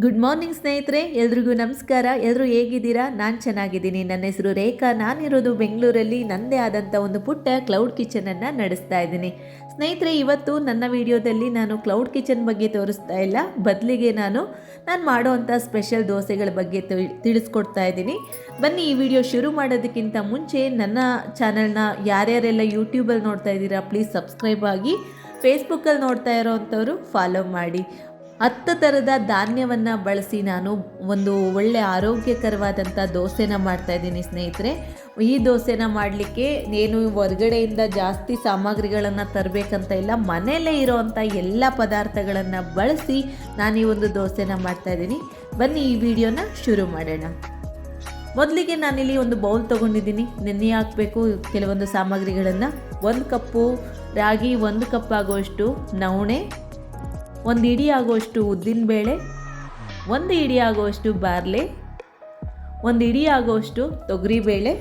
Good morning ಸ್ನೇಹಿತರೆ. ಎಲ್ರಿಗೂ ನಮಸ್ಕಾರ. ಎಲ್ಲರೂ ಹೇಗಿದ್ದೀರಾ? ನಾನು ಚೆನ್ನಾಗಿದ್ದೀನಿ. ನನ್ನ ಹೆಸರು ರೇಖಾ. ನಾನಿರೋದು ಬೆಂಗಳೂರಲ್ಲಿ. ನನ್ನದೇ ಆದಂಥ ಒಂದು ಪುಟ್ಟ ಕ್ಲೌಡ್ ಕಿಚನನ್ನು ನಡೆಸ್ತಾ ಇದ್ದೀನಿ. ಸ್ನೇಹಿತರೆ, ಇವತ್ತು ನನ್ನ ವಿಡಿಯೋದಲ್ಲಿ ನಾನು ಕ್ಲೌಡ್ ಕಿಚನ್ ಬಗ್ಗೆ ತೋರಿಸ್ತಾ ಇಲ್ಲ. ಬದಲಿಗೆ ನಾನು ನಾನು ಮಾಡೋವಂಥ ಸ್ಪೆಷಲ್ ದೋಸೆಗಳ ಬಗ್ಗೆ ತಿಳ್- ತಿಳಿಸ್ಕೊಡ್ತಾ ಇದ್ದೀನಿ. ಬನ್ನಿ, ಈ ವಿಡಿಯೋ ಶುರು ಮಾಡೋದಕ್ಕಿಂತ ಮುಂಚೆ ನನ್ನ ಚಾನಲ್ನ ಯಾರ್ಯಾರೆಲ್ಲ ಯೂಟ್ಯೂಬಲ್ಲಿ ನೋಡ್ತಾ ಇದ್ದೀರಾ ಪ್ಲೀಸ್ ಸಬ್ಸ್ಕ್ರೈಬ್ ಆಗಿ. ಫೇಸ್ಬುಕ್ಕಲ್ಲಿ ನೋಡ್ತಾ ಇರೋವಂಥವ್ರು ಫಾಲೋ ಮಾಡಿ. ಹತ್ತು ಥರದ ಧಾನ್ಯವನ್ನು ಬಳಸಿ ನಾನು ಒಂದು ಒಳ್ಳೆ ಆರೋಗ್ಯಕರವಾದಂಥ ದೋಸೆನ ಮಾಡ್ತಾ ಇದ್ದೀನಿ ಸ್ನೇಹಿತರೆ. ಈ ದೋಸೆನ ಮಾಡಲಿಕ್ಕೆ ಏನು ಹೊರಗಡೆಯಿಂದ ಜಾಸ್ತಿ ಸಾಮಗ್ರಿಗಳನ್ನು ತರಬೇಕಂತ ಇಲ್ಲ, ಮನೆಯಲ್ಲೇ ಇರೋವಂಥ ಎಲ್ಲ ಪದಾರ್ಥಗಳನ್ನು ಬಳಸಿ ನಾನು ಈ ಒಂದು ದೋಸೆನ ಮಾಡ್ತಾ ಇದ್ದೀನಿ. ಬನ್ನಿ ಈ ವಿಡಿಯೋನ ಶುರು ಮಾಡೋಣ. ಮೊದಲಿಗೆ ನಾನಿಲ್ಲಿ ಒಂದು ಬೌಲ್ ತೊಗೊಂಡಿದ್ದೀನಿ. ನೆನೆ ಹಾಕಬೇಕು ಕೆಲವೊಂದು ಸಾಮಗ್ರಿಗಳನ್ನು. ಒಂದು ಕಪ್ಪು ರಾಗಿ, ಒಂದು ಕಪ್ ಆಗುವಷ್ಟು ನವಣೆ ಒಂದು ಇಡಿ ಆಗುವಷ್ಟು ಉದ್ದಿನಬೇಳೆ ಒಂದು ಇಡಿ ಆಗುವಷ್ಟು ಬಾರ್ಲೆ, ಒಂದು ಇಡಿ ಆಗುವಷ್ಟು ತೊಗರಿಬೇಳೆ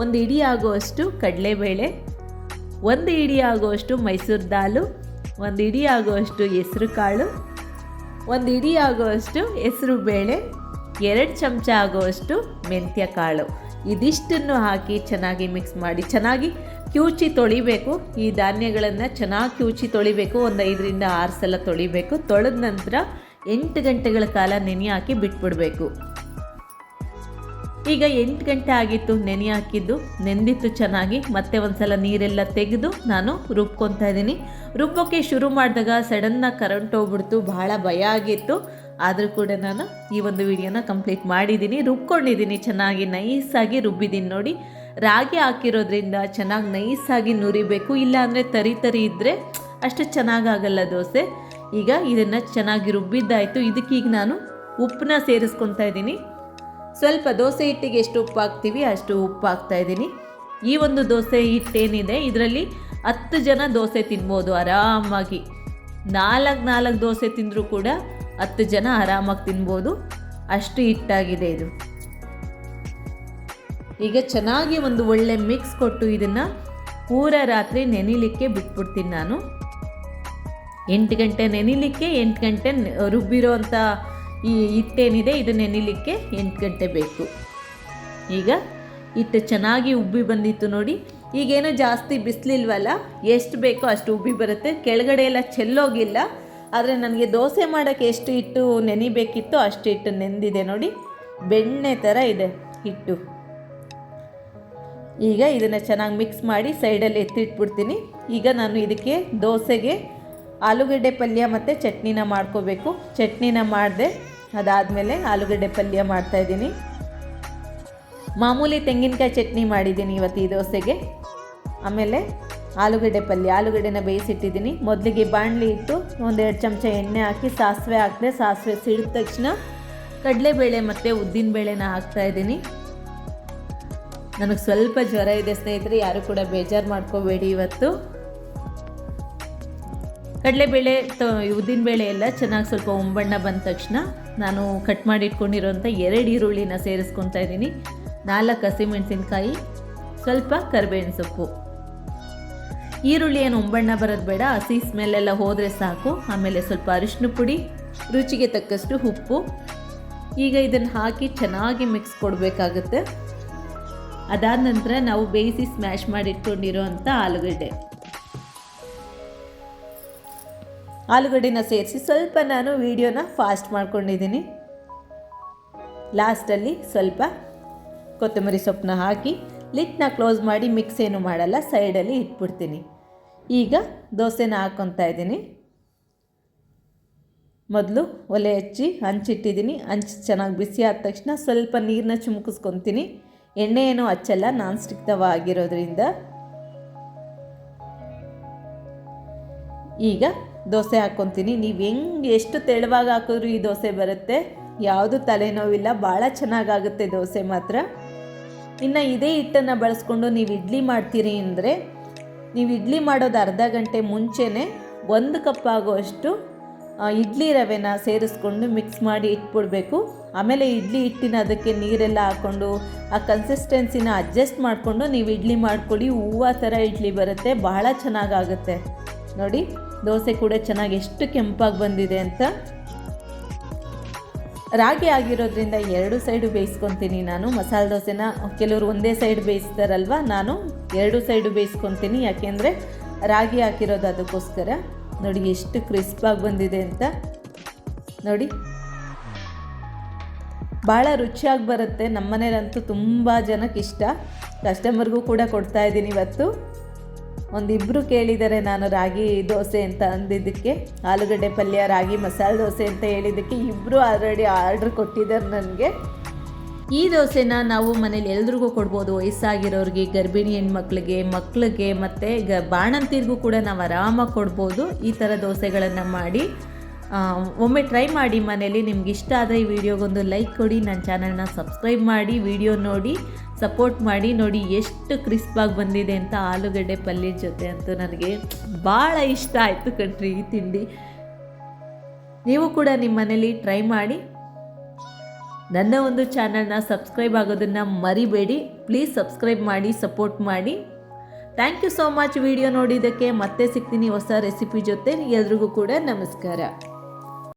ಒಂದು ಇಡಿ ಆಗುವಷ್ಟು ಕಡಲೆಬೇಳೆ ಒಂದು ಇಡಿ ಆಗುವಷ್ಟು ಮೈಸೂರು ದಾಲು, ಒಂದು ಇಡಿ ಆಗುವಷ್ಟು ಹೆಸರು ಕಾಳು, ಒಂದು ಇಡಿ ಆಗುವಷ್ಟು ಹೆಸರು ಬೇಳೆ, ಎರಡು ಚಮಚ ಆಗುವಷ್ಟು ಮೆಂತ್ಯ ಕಾಳು. ಇದಿಷ್ಟನ್ನು ಹಾಕಿ ಚೆನ್ನಾಗಿ ಮಿಕ್ಸ್ ಮಾಡಿ, ಚೆನ್ನಾಗಿ ಕ್ಯೂಚಿ ತೊಳಿಬೇಕು. ಈ ಧಾನ್ಯಗಳನ್ನು ಚೆನ್ನಾಗಿ ಕ್ಯೂಚಿ ತೊಳಿಬೇಕು. ಒಂದು ಐದರಿಂದ ಆರು ಸಲ ತೊಳಿಬೇಕು. ತೊಳೆದ ನಂತರ ಎಂಟು ಗಂಟೆಗಳ ಕಾಲ ನೆನೆ ಹಾಕಿ ಬಿಟ್ಬಿಡಬೇಕು. ಈಗ ಎಂಟು ಗಂಟೆ ಆಗಿತ್ತು ನೆನೆ ಹಾಕಿದ್ದು. ನೆಂದಿತ್ತು ಚೆನ್ನಾಗಿ. ಮತ್ತೆ ಒಂದ್ಸಲ ನೀರೆಲ್ಲ ತೆಗೆದು ನಾನು ರುಬ್ಕೊತಾ ಇದ್ದೀನಿ. ರುಬ್ಬೋಕ್ಕೆ ಶುರು ಮಾಡಿದಾಗ ಸಡನ್ನಾಗಿ ಕರೆಂಟ್ ಹೋಗ್ಬಿಡ್ತು. ಬಹಳ ಭಯ ಆಗಿತ್ತು. ಆದರೂ ಕೂಡ ನಾನು ಈ ಒಂದು ವಿಡಿಯೋನ ಕಂಪ್ಲೀಟ್ ಮಾಡಿದ್ದೀನಿ. ರುಬ್ಕೊಂಡಿದ್ದೀನಿ. ಚೆನ್ನಾಗಿ ನೈಸಾಗಿ ರುಬ್ಬಿದ್ದೀನಿ ನೋಡಿ. ರಾಗಿ ಹಾಕಿರೋದ್ರಿಂದ ಚೆನ್ನಾಗಿ ನೈಸಾಗಿ ನುರಿಬೇಕು ಇಲ್ಲಾಂದರೆ ತರಿ ತರಿ ಇದ್ದರೆ ಅಷ್ಟು ಚೆನ್ನಾಗಾಗಲ್ಲ ದೋಸೆ. ಈಗ ಇದನ್ನು ಚೆನ್ನಾಗಿ ರುಬ್ಬಿದ್ದಾಯಿತು. ಇದಕ್ಕೀಗ ನಾನು ಉಪ್ಪನ್ನ ಸೇರಿಸ್ಕೊತಾ ಇದ್ದೀನಿ. ಸ್ವಲ್ಪ ದೋಸೆ ಹಿಟ್ಟಿಗೆ ಎಷ್ಟು ಉಪ್ಪು ಹಾಕ್ತೀವಿ ಅಷ್ಟು ಉಪ್ಪು ಹಾಕ್ತಾ ಇದ್ದೀನಿ. ಈ ಒಂದು ದೋಸೆ ಹಿಟ್ಟೇನಿದೆ, ಇದರಲ್ಲಿ ಹತ್ತು ಜನ ದೋಸೆ ತಿನ್ಬೋದು ಆರಾಮಾಗಿ. ನಾಲ್ಕು ನಾಲ್ಕು ದೋಸೆ ತಿಂದರೂ ಕೂಡ ಹತ್ತು ಜನ ಆರಾಮಾಗಿ ತಿನ್ಬೋದು. ಅಷ್ಟು ಹಿಟ್ಟಾಗಿದೆ ಇದು. ಈಗ ಚೆನ್ನಾಗಿ ಒಂದು ಒಳ್ಳೆ ಮಿಕ್ಸ್ ಕೊಟ್ಟು ಇದನ್ನು ಪೂರ ರಾತ್ರಿ ನೆನಿಲಿಕ್ಕೆ ಬಿಟ್ಬಿಡ್ತೀನಿ ನಾನು. ಎಂಟು ಗಂಟೆ ನೆನಿಲಿಕ್ಕೆ, ಎಂಟು ಗಂಟೆ ನೆ- ರುಬ್ಬಿರೋ ಅಂಥ ಈ ಹಿಟ್ಟೇನಿದೆ, ಇದು ನೆನಿಲಿಕ್ಕೆ ಎಂಟು ಗಂಟೆ ಬೇಕು. ಈಗ ಹಿಟ್ಟು ಚೆನ್ನಾಗಿ ಉಬ್ಬಿ ಬಂದಿತ್ತು ನೋಡಿ. ಈಗೇನು ಜಾಸ್ತಿ ಬಿಸಿಲಿಲ್ವಲ್ಲ, ಎಷ್ಟು ಬೇಕೋ ಅಷ್ಟು ಉಬ್ಬಿ ಬರುತ್ತೆ. ಕೆಳಗಡೆ ಎಲ್ಲ ಚೆಲ್ಲೋಗಿಲ್ಲ, ಆದರೆ ನನಗೆ ದೋಸೆ ಮಾಡೋಕ್ಕೆ ಎಷ್ಟು ಹಿಟ್ಟು ನೆನಿಬೇಕಿತ್ತು ಅಷ್ಟು ಹಿಟ್ಟು ನೆಂದಿದೆ ನೋಡಿ. ಬೆಣ್ಣೆ ಥರ ಇದೆ ಹಿಟ್ಟು. ಈಗ ಇದನ್ನು ಚೆನ್ನಾಗಿ ಮಿಕ್ಸ್ ಮಾಡಿ ಸೈಡಲ್ಲಿ ಎತ್ತಿಟ್ಬಿಡ್ತೀನಿ. ಈಗ ನಾನು ಇದಕ್ಕೆ ದೋಸೆಗೆ ಆಲೂಗಡ್ಡೆ ಪಲ್ಯ ಮತ್ತು ಚಟ್ನಿನ ಮಾಡ್ಕೋಬೇಕು. ಚಟ್ನಿನ ಮಾಡಿದೆ, ಅದಾದಮೇಲೆ ಆಲೂಗಡ್ಡೆ ಪಲ್ಯ ಮಾಡ್ತಾಯಿದ್ದೀನಿ ಮಾಮೂಲಿ ತೆಂಗಿನಕಾಯಿ ಚಟ್ನಿ ಮಾಡಿದ್ದೀನಿ ಇವತ್ತು ಈ ದೋಸೆಗೆ. ಆಮೇಲೆ ಆಲೂಗಡ್ಡೆ ಪಲ್ಯ, ಆಲೂಗಡ್ಡೆನ ಬೇಯಿಸಿಟ್ಟಿದ್ದೀನಿ. ಮೊದಲಿಗೆ ಬಾಣಲಿ ಇಟ್ಟು ಒಂದೆರಡು ಚಮಚ ಎಣ್ಣೆ ಹಾಕಿ ಸಾಸಿವೆ ಹಾಕಿದೆ, ಸಾಸಿವೆ ಸಿಡಿದ ತಕ್ಷಣ ಕಡಲೆಬೇಳೆ ಮತ್ತು ಉದ್ದಿನಬೇಳೆನ ಹಾಕ್ತಾಯಿದ್ದೀನಿ ನನಗೆ ಸ್ವಲ್ಪ ಜ್ವರ ಇದೆ ಸ್ನೇಹಿತರೆ, ಯಾರು ಕೂಡ ಬೇಜಾರು ಮಾಡ್ಕೋಬೇಡಿ ಇವತ್ತು. ಕಡಲೆಬೇಳೆ ತ ಉದ್ದಿನಬೇಳೆ ಎಲ್ಲ ಚೆನ್ನಾಗಿ ಸ್ವಲ್ಪ ಉಂಬಣ್ಣ ಬಂದ ತಕ್ಷಣ ನಾನು ಕಟ್ ಮಾಡಿ ಇಟ್ಕೊಂಡಿರೋಂಥ ಎರಡು ಈರುಳ್ಳಿನ ಸೇರಿಸ್ಕೊತಾ ಇದ್ದೀನಿ. ನಾಲ್ಕು ಹಸಿಮೆಣಸಿನ್ಕಾಯಿ, ಸ್ವಲ್ಪ ಕರಿಬೇವಿನ ಸೊಪ್ಪು. ಈರುಳ್ಳಿ ಏನು ಉಂಬಣ್ಣ ಬರೋದು ಬೇಡ, ಹಸಿ ಸ್ಮೆಲ್ಲೆಲ್ಲ ಹೋದರೆ ಸಾಕು. ಆಮೇಲೆ ಸ್ವಲ್ಪ ಅರಿಶಿನ ಪುಡಿ, ರುಚಿಗೆ ತಕ್ಕಷ್ಟು ಉಪ್ಪು. ಈಗ ಇದನ್ನು ಹಾಕಿ ಚೆನ್ನಾಗಿ ಮಿಕ್ಸ್ ಕೊಡಬೇಕಾಗುತ್ತೆ. ಅದಾದ ನಂತರ ನಾವು ಬೇಯಿಸಿ ಸ್ಮ್ಯಾಶ್ ಮಾಡಿ ಇಟ್ಕೊಂಡಿರೋ ಅಂಥ ಆಲೂಗಡ್ಡೆ. ಆಲೂಗಡ್ಡೆನ ಸೇರಿಸಿ ಸ್ವಲ್ಪ ನಾನು ವಿಡಿಯೋನ ಫಾಸ್ಟ್ ಮಾಡ್ಕೊಂಡಿದ್ದೀನಿ. ಲಾಸ್ಟಲ್ಲಿ ಸ್ವಲ್ಪ ಕೊತ್ತಂಬರಿ ಸೊಪ್ಪನ್ನ ಹಾಕಿ ಲಿಟ್ನ ಕ್ಲೋಸ್ ಮಾಡಿ ಮಿಕ್ಸ್ ಏನು ಮಾಡಲ್ಲ ಸೈಡಲ್ಲಿ ಇಟ್ಬಿಡ್ತೀನಿ. ಈಗ ದೋಸೆನ ಹಾಕ್ಕೊತಾ ಇದ್ದೀನಿ. ಮೊದಲು ಒಲೆ ಹಚ್ಚಿ ಹಂಚಿಟ್ಟಿದ್ದೀನಿ ಹಂಚು ಚೆನ್ನಾಗಿ ಬಿಸಿ ಆದ ತಕ್ಷಣ ಸ್ವಲ್ಪ ನೀರನ್ನ ಚುಮ್ಕಿಸ್ಕೊತೀನಿ. ಎಣ್ಣೆ ಏನೂ ಹಚ್ಚಲ್ಲ, ನಾನ್ ಸ್ಟಿಕ್ ತವ ಈಗ ದೋಸೆ ಹಾಕ್ಕೊತೀನಿ ನೀವು ಹೆಂಗೆ ಎಷ್ಟು ತೆಳುವಾಗಿ ಹಾಕಿದ್ರೂ ಈ ದೋಸೆ ಬರುತ್ತೆ. ಯಾವುದು ತಲೆನೋವಿಲ್ಲ, ಭಾಳ ಚೆನ್ನಾಗಾಗುತ್ತೆ ದೋಸೆ ಮಾತ್ರ. ಇನ್ನು ಇದೇ ಹಿಟ್ಟನ್ನು ಬಳಸ್ಕೊಂಡು ನೀವು ಇಡ್ಲಿ ಮಾಡ್ತೀರಿ ಅಂದರೆ, ನೀವು ಇಡ್ಲಿ ಮಾಡೋದು ಅರ್ಧ ಗಂಟೆ ಮುಂಚೆನೇ ಒಂದು ಕಪ್ ಆಗುವಷ್ಟು ಇಡ್ಲಿ ರವೆನ ಸೇರಿಸ್ಕೊಂಡು ಮಿಕ್ಸ್ ಮಾಡಿ ಇಟ್ಬಿಡಬೇಕು. ಆಮೇಲೆ ಇಡ್ಲಿ ಹಿಟ್ಟಿನ ಅದಕ್ಕೆ ನೀರೆಲ್ಲ ಹಾಕ್ಕೊಂಡು, ಆ ಕನ್ಸಿಸ್ಟೆನ್ಸಿನ ಅಡ್ಜಸ್ಟ್ ಮಾಡಿಕೊಂಡು ನೀವು ಇಡ್ಲಿ ಮಾಡ್ಕೊಳ್ಳಿ. ಹೂವು ಥರ ಇಡ್ಲಿ ಬರುತ್ತೆ. ಬಹಳ ಚೆನ್ನಾಗಾಗುತ್ತೆ. ನೋಡಿ, ದೋಸೆ ಕೂಡ ಚೆನ್ನಾಗಿ ಎಷ್ಟು ಕೆಂಪಾಗಿ ಬಂದಿದೆ ಅಂತ. ರಾಗಿ ಆಗಿರೋದ್ರಿಂದ ಎರಡು ಸೈಡು ಬೇಯಿಸ್ಕೊತೀನಿ ನಾನು. ಮಸಾಲೆ ದೋಸೆನ ಕೆಲವರು ಒಂದೇ ಸೈಡ್ ಬೇಯಿಸ್ತಾರಲ್ವ? ನಾನು ಎರಡು ಸೈಡು ಬೇಯಿಸ್ಕೊತೀನಿ. ಯಾಕೆಂದರೆ ರಾಗಿ ಹಾಕಿರೋದು ಅದಕ್ಕೋಸ್ಕರ. ನೋಡಿ ಎಷ್ಟು ಕ್ರಿಸ್ಪಾಗಿ ಬಂದಿದೆ ಅಂತ. ನೋಡಿ. ಭಾಳ ರುಚಿಯಾಗಿ ಬರುತ್ತೆ. ನಮ್ಮನೇಲಂತೂ ತುಂಬ ಜನಕ್ಕೆ ಇಷ್ಟ. ಕಸ್ಟಮರ್ಗೂ ಕೂಡ ಕೊಡ್ತಾ ಇದ್ದೀನಿ ಇವತ್ತು. ಒಂದಿಬ್ಬರು ಕೇಳಿದ್ದಾರೆ ನಾನು ರಾಗಿ ದೋಸೆ ಅಂತ ಅಂದಿದ್ದಕ್ಕೆ. ಆಲೂಗಡ್ಡೆ ಪಲ್ಯ, ರಾಗಿ ಮಸಾಲೆ ದೋಸೆ ಅಂತ ಹೇಳಿದ್ದಕ್ಕೆ ಇಬ್ಬರು ಆಲ್ರೆಡಿ ಆರ್ಡ್ರ್ ಕೊಟ್ಟಿದ್ದಾರೆ ನನಗೆ. ಈ ದೋಸೆನ ನಾವು ಮನೇಲಿ ಎಲ್ರಿಗೂ ಕೊಡ್ಬೋದು. ವಯಸ್ಸಾಗಿರೋರಿಗೆ, ಗರ್ಭಿಣಿ ಹೆಣ್ಮಕ್ಳಿಗೆ, ಮಕ್ಳಿಗೆ ಮತ್ತು ಗ, ಬಾಣಂತಿರಿಗೂ ಕೂಡ ನಾವು ಆರಾಮಾಗಿ ಕೊಡ್ಬೋದು. ಈ ಥರ ದೋಸೆಗಳನ್ನು ಮಾಡಿ. ಒಮ್ಮೆ ಟ್ರೈ ಮಾಡಿ ಮನೇಲಿ. ನಿಮ್ಗೆ ಇಷ್ಟ ಆದರೆ ಈ ವಿಡಿಯೋಗೊಂದು ಲೈಕ್ ಕೊಡಿ. ನನ್ನ ಚಾನಲ್ನ ಸಬ್ಸ್ಕ್ರೈಬ್ ಮಾಡಿ, ವಿಡಿಯೋ ನೋಡಿ, ಸಪೋರ್ಟ್ ಮಾಡಿ. ನೋಡಿ ಎಷ್ಟು ಕ್ರಿಸ್ಪಾಗಿ ಬಂದಿದೆ ಅಂತ ಆಲೂಗಡ್ಡೆ ಪಲ್ಯದ ಜೊತೆ ಅಂತೂ ನನಗೆ ಭಾಳ ಇಷ್ಟ ಆಯಿತು ಕಣ್ರಿ ಈ ತಿಂಡಿ. ನೀವು ಕೂಡ ನಿಮ್ಮ ಮನೇಲಿ ಟ್ರೈ ಮಾಡಿ. ನನ್ನ ಒಂದು ಚಾನಲ್ನ ಸಬ್ಸ್ಕ್ರೈಬ್ ಆಗೋದನ್ನು ಮರಿಬೇಡಿ. ಪ್ಲೀಸ್ ಸಬ್ಸ್ಕ್ರೈಬ್ ಮಾಡಿ, ಸಪೋರ್ಟ್ ಮಾಡಿ. Thank you so much. Video ನೋಡಿದ್ದಕ್ಕೆ ಮತ್ತೆ ಸಿಗ್ತೀನಿ ಹೊಸ ರೆಸಿಪಿ ಜೊತೆ. ಎಲ್ರಿಗೂ ಕೂಡ ನಮಸ್ಕಾರ.